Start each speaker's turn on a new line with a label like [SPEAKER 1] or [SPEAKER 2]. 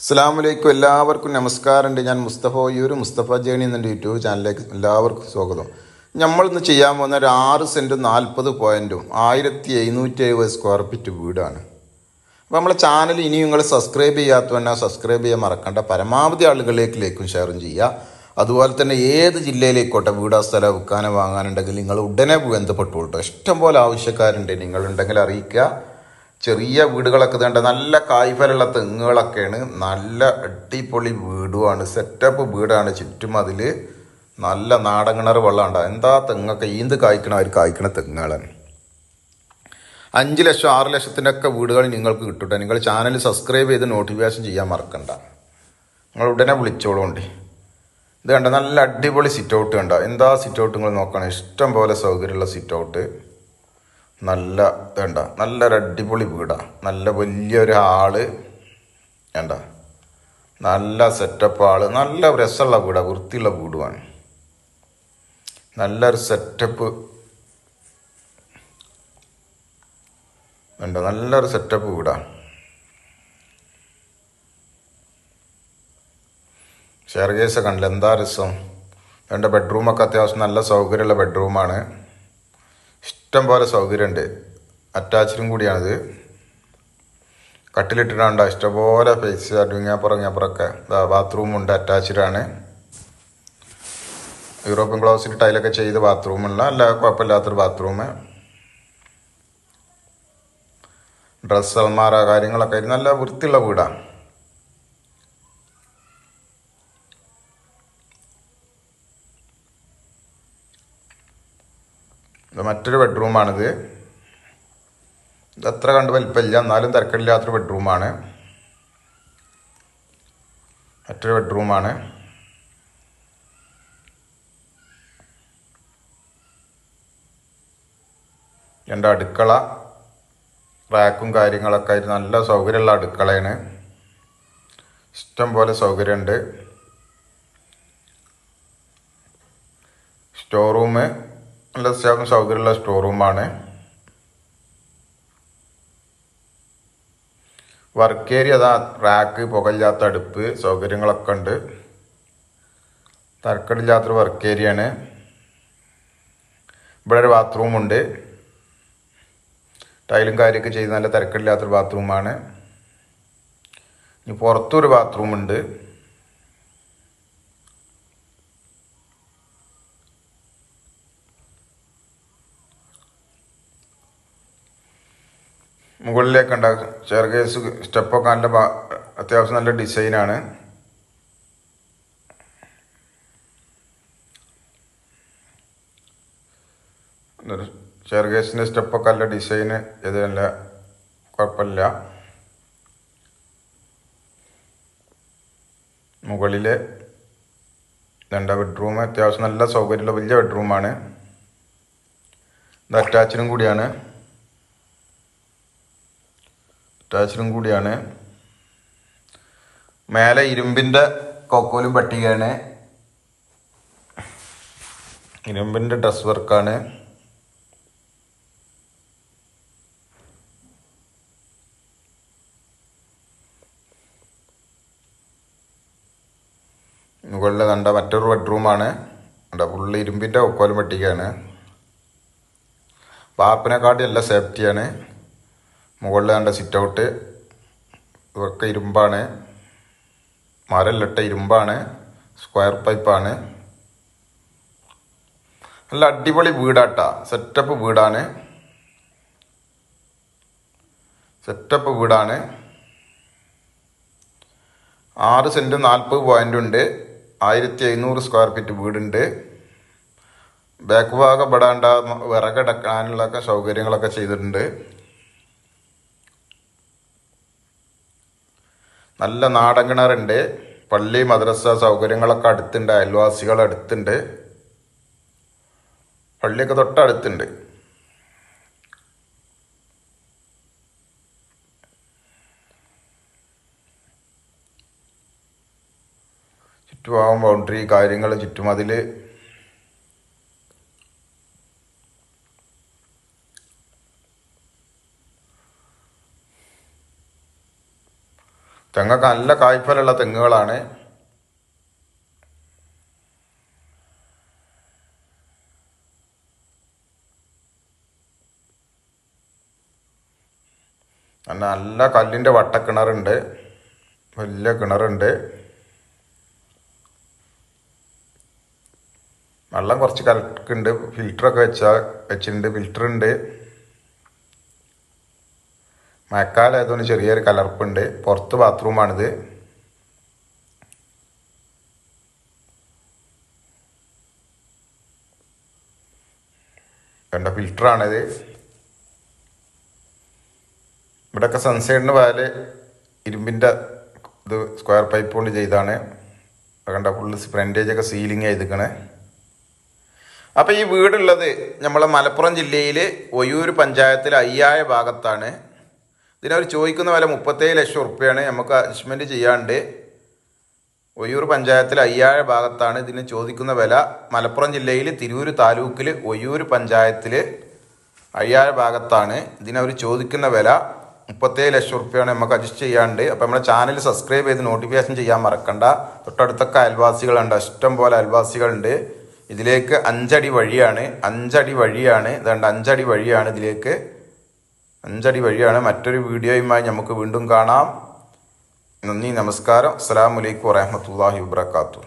[SPEAKER 1] അസ്സാമലൈക്കും എല്ലാവർക്കും നമസ്കാരമുണ്ട്. ഞാൻ മുസ്തഫ ഒയ്യൂർ മുസ്തഫ ജേണി എന്ന യൂട്യൂബ് ചാനലിലേക്ക് എല്ലാവർക്കും സ്വാഗതം. നമ്മൾ ഇന്ന് ചെയ്യാൻ പോകുന്ന ഒരു ആറ് സെന്റും നാൽപ്പത് പോയിന്റും ആയിരത്തി എഴുന്നൂറ്റി എഴുപത് സ്ക്വയർ ഫീറ്റ് വീടാണ്. അപ്പോൾ നമ്മളെ ചാനൽ ഇനിയും നിങ്ങൾ സബ്സ്ക്രൈബ് ചെയ്യാത്തവന്നെ സബ്സ്ക്രൈബ് ചെയ്യാൻ മറക്കണ്ട. പരമാവധി ആളുകളിലേക്കും ഷെയറും ചെയ്യുക. അതുപോലെ തന്നെ ഏത് ജില്ലയിലേക്കോട്ടെ വീടാ സ്ഥലം വിൽക്കാനോ വാങ്ങാനുണ്ടെങ്കിൽ നിങ്ങൾ ഉടനെ ബന്ധപ്പെട്ടു കേട്ടോ ഇഷ്ടംപോലെ ആവശ്യക്കാരുണ്ട്. നിങ്ങളുണ്ടെങ്കിൽ അറിയിക്കുക. ചെറിയ വീടുകളൊക്കെ വേണ്ട നല്ല കായ്ഫലുള്ള തെങ്ങുകളൊക്കെയാണ്. നല്ല അടിപൊളി വീടുമാണ്. സെറ്റപ്പ് വീടാണ് ചുറ്റും അതിൽ നല്ല നാടൻ കിണർ വെള്ളമുണ്ട് എന്താ തെങ്ങൊക്കെ? ഈന്ത് കായ്ക്കണ അവർ കായ്ക്കണ തെങ്ങുകളാണ് അഞ്ച് ലക്ഷം ആറ് ലക്ഷത്തിന്റെ ഒക്കെ വീടുകൾ നിങ്ങൾക്ക് കിട്ടട്ടെ നിങ്ങൾ ചാനൽ സബ്സ്ക്രൈബ് ചെയ്ത് നോട്ടിഫിക്കേഷൻ ചെയ്യാൻ മറക്കണ്ട. നിങ്ങൾ ഉടനെ വിളിച്ചോളൂണ്ടി ഇത് കണ്ട? നല്ല അടിപൊളി സിറ്റ് ഔട്ട് കണ്ട? എന്താ സിറ്റ് ഔട്ട് നിങ്ങൾ നോക്കണം? ഇഷ്ടം പോലെ സൗകര്യമുള്ള സിറ്റ് ഔട്ട് നല്ല വേണ്ട നല്ലൊരു അടിപൊളി വീടാണ് നല്ല വലിയൊരു ആൾ വേണ്ട നല്ല സെറ്റപ്പ് ആൾ. നല്ല രസമുള്ള വീടാണ് വൃത്തിയുള്ള വീടുമാണ്. നല്ലൊരു സെറ്റപ്പ് വേണ്ട നല്ലൊരു സെറ്റപ്പ് വീടാണ് ഷെയർ കേസ് കണ്ടില്ല? എന്താ രസം? എന്റെ ബെഡ്റൂമൊക്കെ അത്യാവശ്യം നല്ല സൗകര്യമുള്ള ബെഡ്റൂമാണ് ഇഷ്ടം പോലെ സൗകര്യമുണ്ട് അറ്റാച്ചിലും കൂടിയാണിത്. കട്ടിലിട്ടിട്ടാണ്ട ഇഷ്ടംപോലെ ഫേസ് ഇങ്ങാപ്പുറം ഇങ്ങാപ്പുറമൊക്കെ ബാത്റൂം ഉണ്ട് അറ്റാച്ച്ഡ് ആണ്. യൂറോപ്യൻ ക്ലോസിൽ ടൈലൊക്കെ ചെയ്ത് ബാത്റൂമുള്ള അല്ല കുഴപ്പമില്ലാത്തൊരു ബാത്റൂം ഡ്രസ്സ് അൽമാര കാര്യങ്ങളൊക്കെ നല്ല വൃത്തിയുള്ള വീടാണ് മറ്റൊരു ബെഡ്റൂമാണിത് ഇത് അത്ര കണ്ട് വലിപ്പമില്ല. എന്നാലും തിരക്കില്ലാത്തൊരു ബെഡ്റൂമാണ് മറ്റൊരു ബെഡ്റൂമാണ് രണ്ട് അടുക്കള റാക്കും കാര്യങ്ങളൊക്കെ ആയിട്ട് നല്ല സൗകര്യമുള്ള അടുക്കളയാണ്. ഇഷ്ടം പോലെ സൗകര്യമുണ്ട്. സ്റ്റോർ റൂം നല്ല അത്യാവശ്യം സൗകര്യമുള്ള സ്റ്റോർ റൂമാണ് വർക്ക് ഏരിയ അതാ റാക്ക് പുകയില്ലാത്ത അടുപ്പ് സൗകര്യങ്ങളൊക്കെ ഉണ്ട്. തരക്കടില്ലാത്തൊരു വർക്ക് ഏരിയയാണ് ഇവിടെ ഒരു ബാത്റൂം ഉണ്ട്. ടൈലും കാര്യമൊക്കെ ചെയ്ത് നല്ല തിരക്കില്ലാത്തൊരു ബാത്റൂമാണ് ഇനി പുറത്തൊരു ബാത്റൂം മുകളിലേക്ക് ഉണ്ടാകും ചെറുകേസ് സ്റ്റെപ്പൊക്കെ നല്ല അത്യാവശ്യം നല്ല ഡിസൈനാണ് ചെറുകേസിന്റെ സ്റ്റെപ്പൊക്കെ നല്ല ഡിസൈന് ഇത് നല്ല കുഴപ്പമില്ല. മുകളിൽ രണ്ട് ബെഡ്റൂം അത്യാവശ്യം നല്ല സൗകര്യമുള്ള വലിയ ബെഡ്റൂമാണ് ഇത് അറ്റാച്ചിനും കൂടിയാണ്. അറ്റാച്ചിനും കൂടിയാണ്. മേലെ ഇരുമ്പിന്റെ കൊക്കോലും പട്ടികയാണ്. ഇരുമ്പിന്റെ ഡ്രസ് വർക്കാണ് മുകളിൽ കണ്ട മറ്റൊരു ബെഡ്റൂമാണ് അവിടെ ഫുള്ള് ഇരുമ്പിന്റെ ഒക്കോലും പട്ടികയാണ്. വാർപ്പിനെക്കാട്ടി എല്ലാം സേഫ്റ്റിയാണ് മുകളിൽ കണ്ട സിറ്റ് ഔട്ട് ഇതൊക്കെ ഇരുമ്പാണ്. മരല്ലിട്ട ഇരുമ്പാണ്. സ്ക്വയർ പൈപ്പാണ് നല്ല അടിപൊളി വീടാട്ട. സെറ്റപ്പ് വീടാണ്. സെറ്റപ്പ് വീടാണ്. ആറ് സെന്റ് നാൽപ്പത് പോയിന്റ് ഉണ്ട്. ആയിരത്തി എഴുന്നൂറ് സ്ക്വയർ ഫീറ്റ് വീടുണ്ട്. ബാക്ക് ഭാഗം പെടാണ്ട വിറകടക്കാനുള്ള ഒക്കെ സൗകര്യങ്ങളൊക്കെ ചെയ്തിട്ടുണ്ട്. നല്ല നാടൻ കിണറുണ്ട്. പള്ളി മദ്രസ സൗകര്യങ്ങളൊക്കെ അടുത്തുണ്ട്. അയൽവാസികൾ അടുത്തുണ്ട്. പള്ളിയൊക്കെ തൊട്ടടുത്തുണ്ട്. ചുറ്റുഭാഗം ബൗണ്ടറി കാര്യങ്ങൾ ചുറ്റുമതിൽ തെങ്ങൊക്കെ നല്ല കായ്ഫലുള്ള തെങ്ങുകളാണ്. നല്ല കല്ലിന്റെ വട്ടക്കിണറുണ്ട്. വലിയ കിണറുണ്ട്. വെള്ളം കുറച്ച് കലക്കുണ്ട്. ഫിൽറ്ററൊക്കെ വെച്ചാൽ വെച്ചിട്ടുണ്ട്. ഫിൽറ്റർ ഉണ്ട് മഴക്കാലം ആയതുകൊണ്ട് ചെറിയൊരു കലർപ്പുണ്ട്. പുറത്ത് ബാത്റൂമാണിത്. കണ്ട ഫിൽറ്ററാണിത്. ഇവിടെയൊക്കെ സൺസൈഡിന് പാൽ ഇരുമ്പിന്റെ ഇത് സ്ക്വയർ പൈപ്പ് കൊണ്ട് ചെയ്താണ്. കണ്ട ഫുള്ള് ഫ്രണ്ടേജൊക്കെ സീലിംഗ് ചെയ്തിക്കണേ അപ്പോൾ ഈ വീടുള്ളത് നമ്മളെ മലപ്പുറം ജില്ലയിൽ ഒയൂർ പഞ്ചായത്തിൽ അയ്യായ ഭാഗത്താണ്. ഇതിനവർ ചോദിക്കുന്ന വില മുപ്പത്തേഴ് ലക്ഷം ഉറുപ്പ്യാണ് നമുക്ക് അഡ്ജസ്റ്റ്മെന്റ് ചെയ്യാണ്ട്. ഒയൂർ പഞ്ചായത്തിലെ അയ്യാഴ ഭാഗത്താണ് ഇതിന് ചോദിക്കുന്ന വില. മലപ്പുറം ജില്ലയിൽ തിരൂർ താലൂക്കിൽ ഒയൂർ പഞ്ചായത്തിൽ അയ്യാഴ ഭാഗത്താണ് ഇതിനവർ ചോദിക്കുന്ന വില മുപ്പത്തേഴ് ലക്ഷം റുപ്യാണ് നമുക്ക് അഡ്ജസ്റ്റ് ചെയ്യാണ്ട്. അപ്പോൾ നമ്മുടെ ചാനൽ സബ്സ്ക്രൈബ് ചെയ്ത് നോട്ടിഫിക്കേഷൻ ചെയ്യാൻ മറക്കണ്ട. തൊട്ടടുത്തൊക്കെ അയൽവാസികളുണ്ട്. ഇഷ്ടം പോലെ അയൽവാസികളുണ്ട്. ഇതിലേക്ക് അഞ്ചടി വഴിയാണ്. അഞ്ചടി വഴിയാണ്. ഇതുണ്ട് അഞ്ചടി വഴിയാണ് ഇതിലേക്ക് അഞ്ചടി വഴിയാണ് മറ്റൊരു വീഡിയോയുമായി നമുക്ക് വീണ്ടും കാണാം. നന്ദി നമസ്കാരം. അസ്സാം വലൈക്കും വറഹമത്തല്ലാഹി വാത്തു